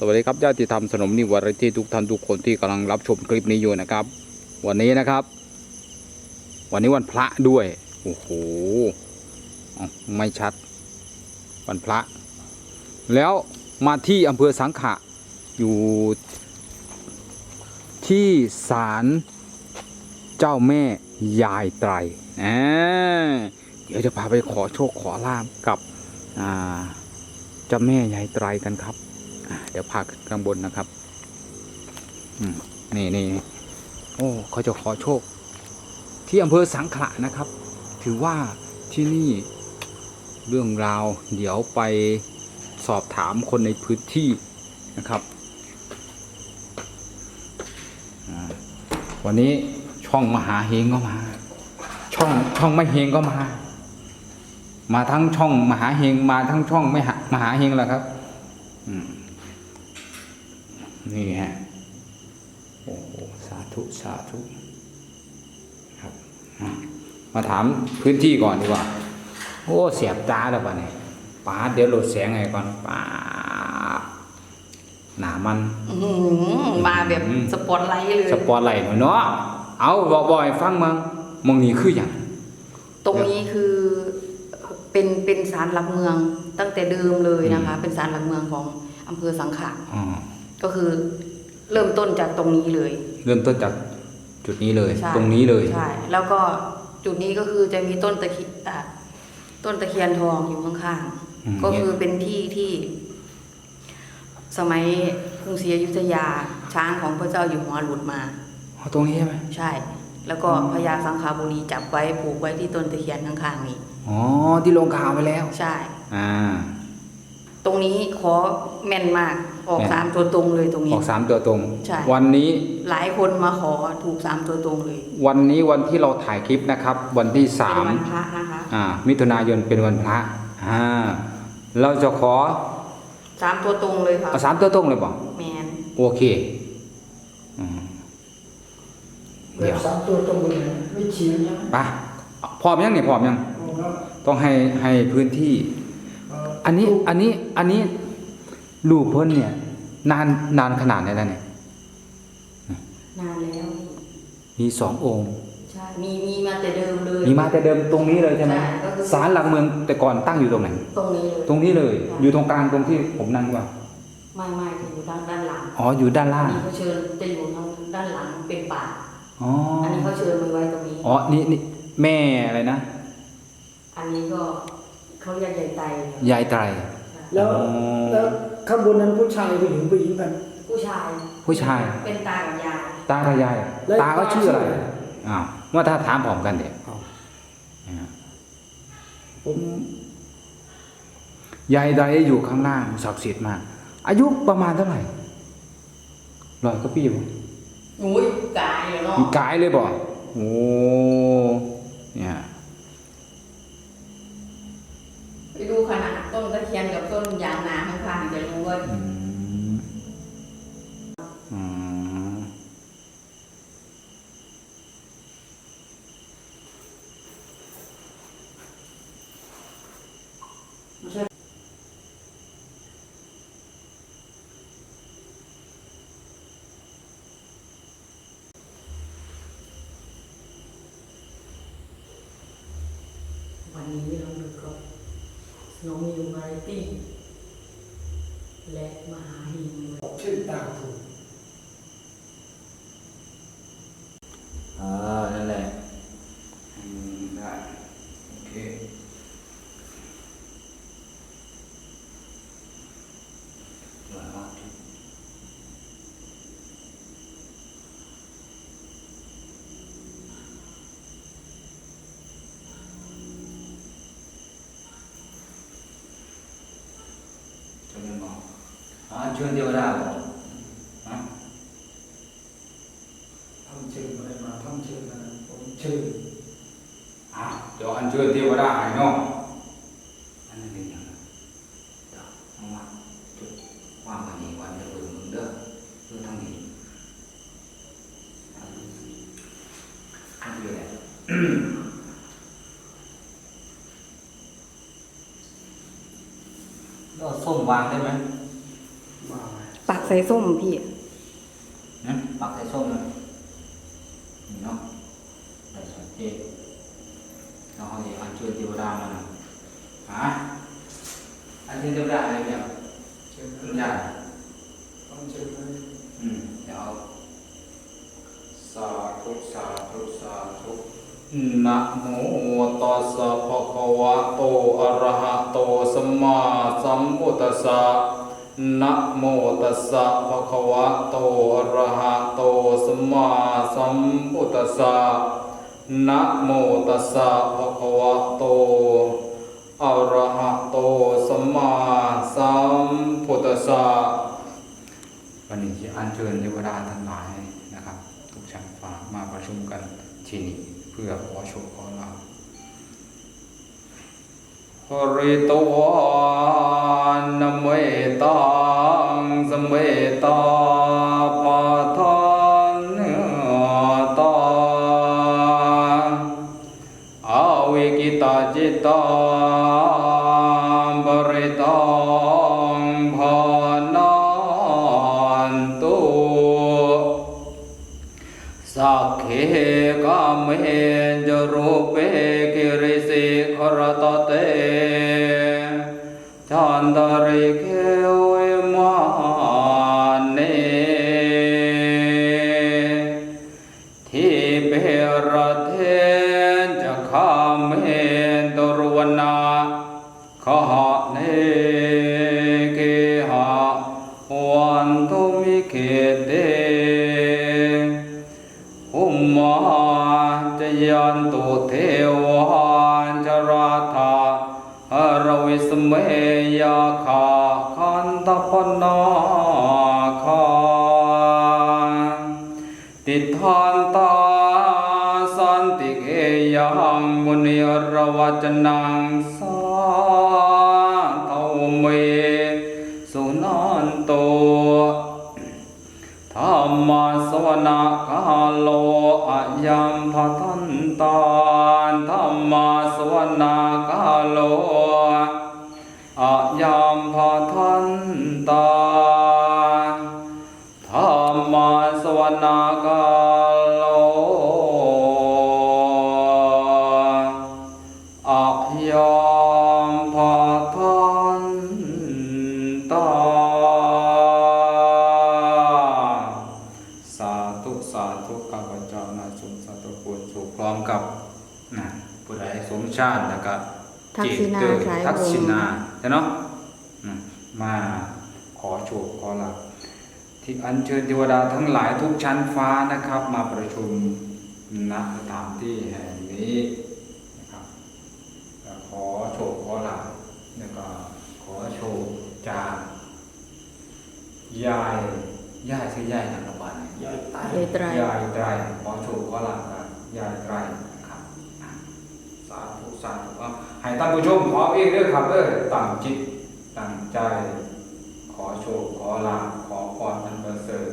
สวัสดีครับญาติธรรมสนมนิวรที่ทุกท่านทุกคนที่กำลังรับชมคลิปนี้อยู่นะครับ วันนี้นะครับ วันนี้วันพระด้วยโอ้โหไม่ชัด วันพระ แล้วมาที่อำเภอสังขะอยู่ที่ศาลเจ้าแม่ยายไตรเดี๋ยวจะพาไปขอโชคขอลาบกับเจ้าแม่ยายไตรกันครับ เดี๋ยวพาขึ้นข้างบนนะครับนี่นี่โอ้เขาจะขอโชค ที่อำเภอสังขละนะครับ ถือว่าที่นี่เรื่องราวเดี๋ยวไปสอบถามคนในพื้นที่นะครับ วันนี้ช่องมหาเฮงก็มา ช่องช่องไม่เฮงก็มา มาทั้งช่องมหาเฮงมาทั้งช่องไม่หามหาเฮงแหละครับ อืม นี่ฮะโอ้โหสาธุสาธุครับอะมาถามพื้นที่ก่อนดีกว่า โอ้เสียบตาแล้วป่ะเนี่ยป้าดเดี๋ยวโหลดแสงไงก่อนป้าดหนามันอื้อหือมาแบบอืมสปอตไลท์เลยสปอร์ตไลท์หน่อยเนาะเอาบอกบ่อยฟังมังมองนี้คืออย่างตรงนี้คือเป็นเป็นศาลหลักเมืองตั้งแต่เดิมเลยนะคะ เป็นศาลหลักเมืองของอำเภอสังขะอ๋อ ก็คือเริ่มต้นจากตรงนี้เลย เริ่มต้นจากจุดนี้เลย ใช่ตรงนี้เลยใช่แล้วก็จุดนี้ก็คือจะมีต้นตะเคียนอะต้นตะเคียนทองอยู่ข้างอืมๆก็คือเป็นที่ที่ สมัยกรุงศรีอยุธยาช้างของพระเจ้าอยู่หัวหลุดมา อ๋อตรงนี้ใช่ไหมใช่ แล้วก็พญาสังขาบุรีจับไว้ผูกไว้ที่ต้นตะเคียนข้างๆนี้ อ๋อที่ลงข่าวไปแล้ว ใช่ อ่าต รงนี้ขอแม่นมากออกแม่น สามตัวตรงเลยตรงอนี้ อกสามตัวตรง ใช่ วันนี้หลายคนมาขอถูกสามตัวตรงเลยวันนี้วันที่เราถ่ายคลิปนะครับ วันที่สาเป็นม วันพระนะคะอ่ามิถุนายนเป็นวันพระอ่าเราจะขอสามตัวตรงเลยค่ะเอาสามตัวตรงเลยบอกแมนโอเคอืมแบเดี๋ยบวสามตัวตรงเลยนะไม่เฉียงนะไปพร้อมยังเนี่ยพร้อมยังเอาแล้วต้องให้ให้พื้นที่เอ่ออันนี้อันนี้อันนี้ลูกเพิ่นเนี่ย นานนานขนาดไหนแล้วเนี่ยนานแล้ว มีสององค์ใช่มีมีมาแต่เดิมเลยมีมาแต่เดิมตรงนี้เลยใช่ไหมใช่ก็คือศาลหลักเมืองแต่ก่อนตั้งอยู่ตรงไหนตรงนี้เลยตรงนี้เลย อยู่ตรงกลางตรงที่ผมนั่งว่าไม่ไม่จะอยู่ด้านด้านหลังอ๋ออยู่ด้านอัล่านงนี้เขาเชิญจะอยู่ทางด้านหลังเป็นป่าอ๋ออันนี้เขาเชิญมาไว้ตรงนี้อ๋อนี่นี่แม่อะไรนะ อันนี้ก็ เขาเรียกยายไตยายไตร แล้วอ๋อ แล้วข้างบนนั้นผู้ชายผู้หญิงผู้หญิงกัน ผู้ชาย ผู้ชาย เป็นตากับยายตากับยาย แล้วตาก็ชื่ออะไรตาชื่ออะไร อ้าวเมื่อถ้าถามผมกันเดี๋ยวผมยายไตรอยู่ข้างล่างศักดิ์สิทธิ์มาก อายุประมาณเท่าไหร่ร้อยก็ปีบ่อุ้ยกายเหรอเนาะมีกายเลยบ่โอ้เนี่ย ไปดูขนาดต้นตะเคี ยนกับต้นยางนาข้างๆจะรู้ว่า อืมอืม วันนี้เราอยู่กับน้องมิวมาริตี้และมหาหิง ชื่อตามถูก อ่านั่นแหละอืมได้โอเคร้อยห้าสิบ จะเป็นบอกอ๋อ เชิญเทวดาบอกฮะทำชื่ออะไรมาทำชื่อมาผมชื่ออะเดี๋ยวอันเชิญเทวดาให้เนาะอันนั้นเป็นยังไงเดี๋ยวเอามาจุดวางอันนี้วันเดี๋ยวเบิ่งมึงเด้อเด้อทางนี้อันนี้อันนี้แหละก็ส้มวางได้ไหม มา ปัก ใส่ส้มพี่นะปักใส่ส้มเลยนี่เนาะใส่สังเกตเราเอาอันเชิญเทวดามาหน่อยฮะอันเชิญเทวดาอะไรเนี่ยเชิญขึ้นได้ทำเชิญเลยอืมเดี๋ยวเอาสาธุสาธุสาธุนะโมตัสสะภะคะวะโตอะระหะโตสัมมาสัมพุทธัสสะ นะโมตัสสะภะคะวะโตอะระหะโตสัมมาสัมพุทธัสสะนะโมตัสสะภะคะวะโตอะระหะโตสัมมาสัมพุทธัสสะวันนี้ที่อัญเชิญเทวดาทั้งหลายนะครับ ทุกชั้นฟ้ามาประชุมกันที่นี่เพื่อขอโชคขอลาภริตวา เมตังสมเมตาปาทานตาอาวิกิตาจิตตังบริตังภานันตุสักเขกามเมจรูปเปกิริสิขรตเต ชันตริเกวิมาเนทิเประเทจะขามเมตรวนาขหะเน สเมยาคาคันตปนาคาติทานตาสันติเกยังมุนิรวัจนา ชาติแล้วก็ทักษิณาเจตเตอร์คล้ายทักษิณาวงใช่เนาะอืมมาขอโชคขอลาภที่อัญเชิญเทวดาทั้งหลายทุกชั้นฟ้านะครับ มาประชุมณสถานที่แห่งนี้นะครับก็ขอโชคขอลาภแล้วก็ขอโชคจากยายยายชื่อยายนันทบาลเนี่ยยายตายเลยไตรยายไตรขอโชคขอลาภกับยายไตรนะครับอะ สาธุให้ท่านผู้ชมขอเองเด้องครับเด้อตั้งจิตตั้งใจ ขอโชค ขอลาภขอพรอันประเสริฐ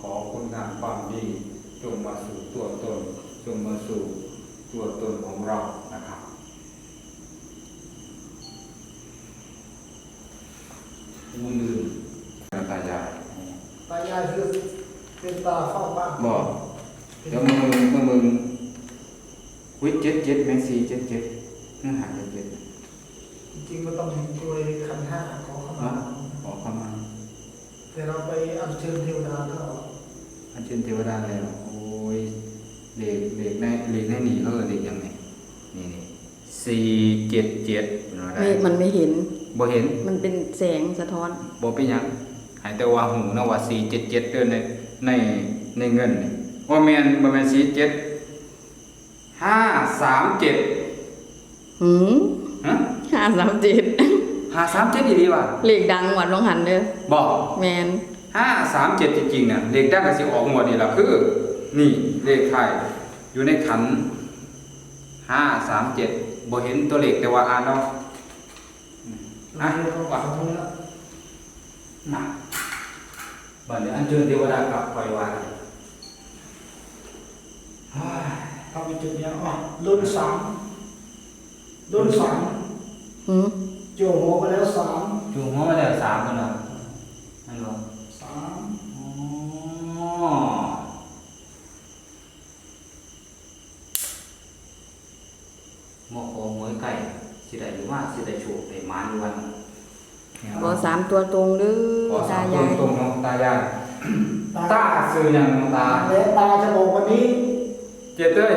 ขอคุณงามความดีจงมาสู่ตัวตนจงมาสู่ตัวตนของเรานะครับมือลืมตายายตายายคือเป็นตาเฝ้าบ้านบอกเดี๋ยวมึงมึงมึงวิเจ็ดเจ็ดแมงซีเจ็ดเจ็ด นั่นหาเจ็ดเจ็ดจริงๆมันต้องเห็นด้วยขันธ์ห้าขอเข้ามาขอเข้ามา แต่เราไปอัญเชิญเทวดาก็อันเชิญเทวดาแล้วโอ้ยเลขเลขในเลขในนี่เขาเลขยังไงนี่นี่สี่เจ็ดเจ็ดเป็นอะไรไม่มันไม่เห็นบ่เห็น มันเป็นแสงสะท้อนบ่เป็นหยังหายแต่ว่าหูนะว่าสี่เจ็ดเจ็ดเดือนในในในเงินนี่ว่าแมนบ่แมนสี่เจ็ดห้าสามเจ็ด หืมฮะห้าสามเจ็ดห้าสามเจ็ดอีดีว่ะเลขดังหวัดลงหันเด้อบอกแมนห้าสามเจ็ดจริงๆเนี่ยเลขได้กสิออกหมดนี่แหละคือ นี่เลขไทยอยู่ในขันห้าสามเจ็ดบ่เห็นตัวเลขแต่ว่าอ่านเนาะอะเราขอตรงนี้นะบัดนี้อันเชิญเทวดากลับปล่อยวางเฮ้ยเอาไปจุดเนี้ยอ๋อรุ่นสาม รุ่นสามหืมโจโหไปแล้วสามจูงหัวมาแล้วสามคนเนาะนั่นเหรอสามอ๋อหมอขอหวยไก่สิได้หรือว่าสิได้โชคได้หมาในวันเนี่ยขอสามตัวตรงหรือขอสาตามยายตรงๆเนาะตายายตาซื้อหยังน้องตา และตาจะบอกวันนี้เจเต้ย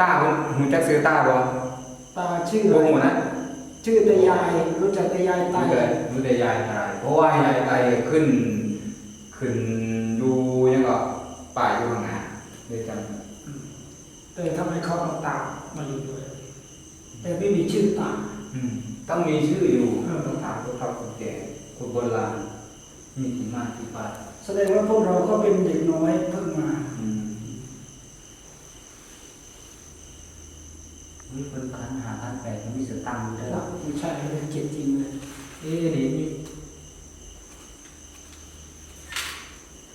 ตาคุณหูจักซื้อตาบ่ ตาชื่อบ่อะไรหูนะชื่อตายายรู้จักตายายตารู้เลยรู้แต่ยายตาย เพราะว่ายายตายขึ้น ขึ้นอยู่ยังก็ป่ายอยู่ข้างหน้าเลยจำแต่ทำไมเขาเอาตามาอยู่ด้วย แต่ไม่มีชื่อตาอืมต้องมีชื่ออยู่เออต้องถามคนเฒ่าคนแก่คนโบราณมีที่มาที่ไปแสดงว่าพวกเราก็เป็นเด็กน้อยเพิ่งมา อืมนี่เป็นคันหาคันแปลกมันมีสตังค์ด้วยหรอ ไม่ใช่เลยเกียรติจริงเลย เอ๊ะนี่มี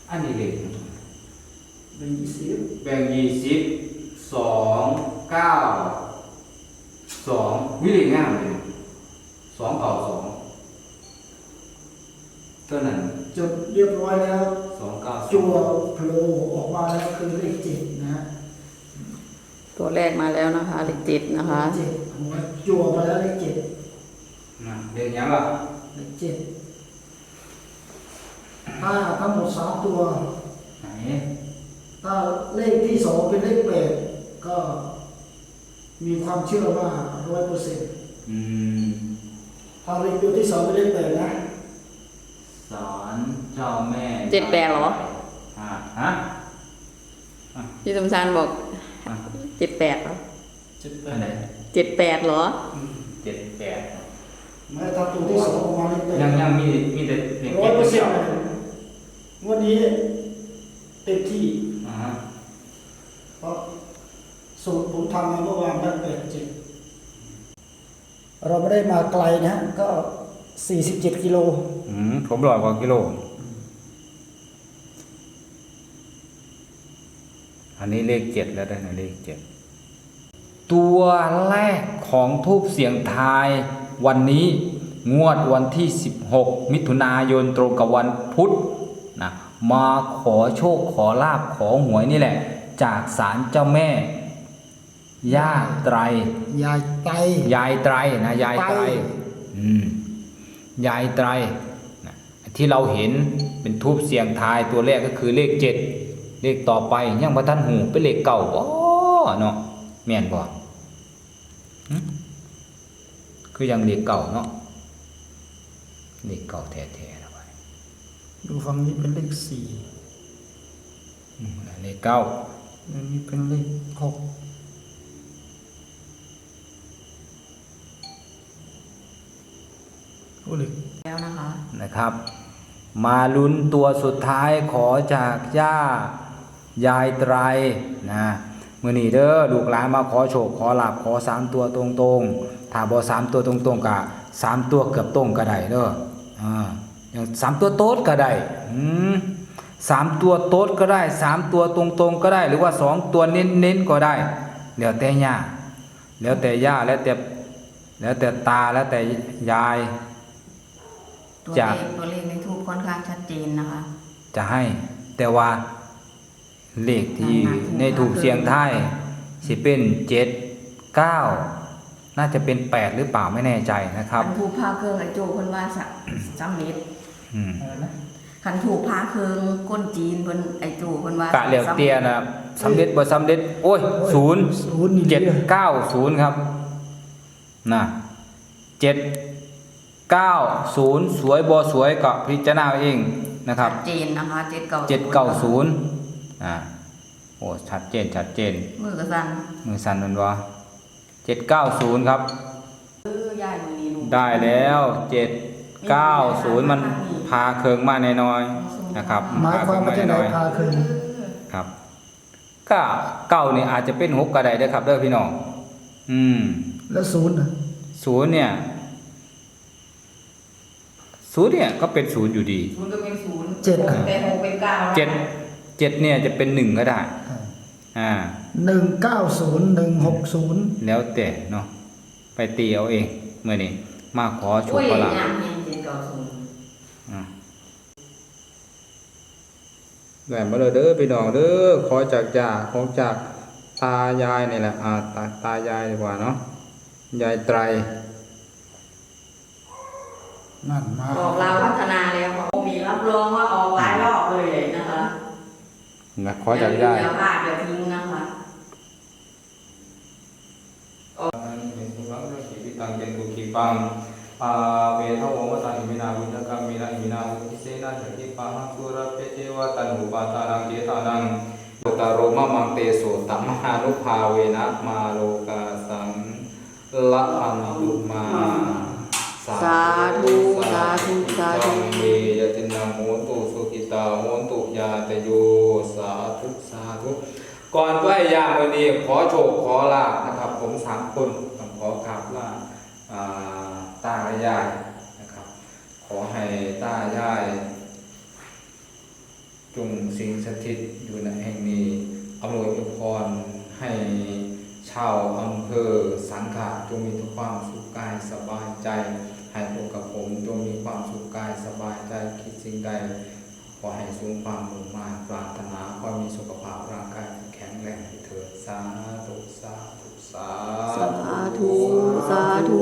อันนี้เด็ก เป็นยี่สิบ แบ่งยี่สิบสองเก้าสองวิเลขง่ายเลยสองเก่าสองตัวนั้น จดเรียบร้อยแล้ว สองเก้า จัวโผล่ออกมาแล้วคือเลขเจ็ดนะฮะ ตัว แรกมาแล้วนะคะเลขเจ็ดนะคะเลขเจ็ดหัวจัวมาแล้วเลขเจ็ดนะเด็กยังล่ะเลขเจ็ดถ้าทั้งหมดสามตัว ไหนถ้าเลขที่สองเป็นเลขแปดก็มีความเชื่อว่าร้อยเปอร์เซ็นต์อืมถ้าเลขตัวที่สองเป็นเลขแปดนะสอนเจ้าแม่เจ็ดแปดเหรอ อ่าฮะพี่สมชานบอก อะ เจ็ดแปดเหรอเจ็ดแปอัดนไหนเจ็ดแปดเหรอเจ็ดแปดไม่ถ้าตัวที่สองออกมาเลขแปดยังยังมีมีแต่เด็กร้อยเปอร์เซ็เดีนยวต์เลยงวันนี้เต็มที่อ่าฮะเพราะสูตรผมทำมาเมื่อวานได้แปดเจ็ดเราไม่ได้มาไกลนะ ก็47กิโลอืมผมร้อยกว่ากิโล อันนี้เลขเจ็ดแล้วได้นะเลขเจ็ดตัวแรกของทูบเสียงทายวันนี้งวดวันที่ 16 มิถุนายนตรงกับวันพุธนะมาขอโชคขอลาบขอหวยนี่แหละ จากศาลเจ้าแม่ย่าไตรยายไตยายไตรนะยายไตรไตรอืมยายไตรนะที่เราเห็นเป็นทูบเสียงทายตัวแรกก็คือเลขเจ็ด เลขต่อไปยังพระท่านหูเป็นเลขเก่าบ่เนาะแม่นบ่หึคือยังเลขเก่าเนาะเลขเก่าแท้ๆแล้วไปดูฝั่งนี้เป็นเลขสี่อืมเลขเก้าอันนี้เป็นเลขหกโอ้เลขแล้วนะคะนะครับ มาลุ้นตัวสุดท้ายขอจากย่า ยายไตรนะมื่อนี้เด้อลูกหลานมาขอโชคขอลาบขอสามตัวตรงๆถ้าบอสามตัวตรงๆกะสามตัวเกือบตรงก็ได้เด้ออ่าอย่างสามตัวโต๊ดก็ได้อืมสามตัวโต๊ดก็ได้สามตัวตรงๆก็ได้ หรือว่าสองตัวเน้นๆก็ได้แล้วแต่ย่าแล้วแต่ย่าแล้วแต่แล้วแต่ตาแล้วแต่ยายตัวจ้ะเลขตัวเลขในทูปค่อนข้างชัดเจนนะคะ จะให้แต่ว่า เลขที่หนักๆในถูกเสียงไทายสิเป็นเจ็ดเก้าน่าจะเป็นแปดหรือเปล่าไม่แน่ใจนะครับคันถูกพาเครื่องไอโจเพิ่นว่าสักสำเร็จอืมอะไรนะคันถูกพาเครื่องก้นจีนเพิ่นไอโจเพิ่นว่ากะเหลียวเตียนะสำเร็จบ่สำเร็จโอ้ยศูนย์ศูนย์นี่เจ็ดเดียวเก้าศูนย์ครับนะเจ็ดเก้าศูนย์สวยบ่สวยก็พิจารณาเอาเองนะครับชัดเจนนะคะเจ็ดเก้าเจ็ดเก้าศูนย์ อ่าโอ้ชัดเจนชัดเจน มือกระสันมือสั่นมันวะเจ็ดเก้าศูนย์ครับ เออยายมือนี้ลูกได้แล้วเจ็ดเก้าศูนย์มันพาเคืองมาแน่นอนนะครับหมายความว่าจะไหนอยพาคืนครับก็เก้านี่อาจจะเป็นหกก็ได้เด้อครับเด้อพี่น้องอืมแล้วศูนย์น่ะศูนย์เนี่ยศูนย์เนี่ยก็เป็นศูนย์อยู่ดี ศูนย์ก็เป็นศูนย์เจ็ดหอะกเป็นหกเป็นเก้าเจ็ด เจ็ดเนี่ยจะเป็นหนึ่งก็ได้ อ่าหนึ่งเก้าศูนย์หนึ่งหกศูนย์แล้วแต่เนาะไปตีเอาเองเมื่อนี้มาขอโชโอ้คยขอลาภยามเห็นเจ็ดเก้าศูนย์อ่าได้มาเลยเด้อพี่น้องเด้อขอจากจ่าของจากตายายนี่แหละอ่าตาตายายดีกว่าเนาะยายไตรนั่นมาออกลาวพัฒนาแล้วมีรับรองว่าออกหลายรอบเลยนะคะ นะขอจากยายอย่าพลาดอย่าทิ้งนะคะเป็นสุขังสัขีวิตังเป็นกุขีปังปาเวทวมตังอิมินาวินกังมินาอิมินาวุติเสนาสกิปังสุรเปเจวตันหุปาตานังเจตานังสุตารมะมังเตโสตัมหานุภาเวนะมาโลกาสังละพันตุมาสาธุสาธุสาธุเมยตินังโหนตุสุขิตาโหนตุยาตโยสาธุสาธุก่อนไหว้ยามวันนี้ขอโชคขอลาบนะครับ ผมสามคนต้องขอกราบลาอ่าตาและยายนะครับ ขอให้ตายาย จงสิงสถิตอยู่ในแห่งนี้อำนวยอวยพรให้ชาวอำเภอสังขะจงมีทุกความสุขกายสบายใจ ให้พวกกับผมจงมีความสุขกายสบายใจคิดสิ่งใด ขอให้สูงความมุ่งมา่ปรารถนาความมีสุขภาพร่างกายแข็งแรงเถิดสาธุสาธุสาธุสาธุ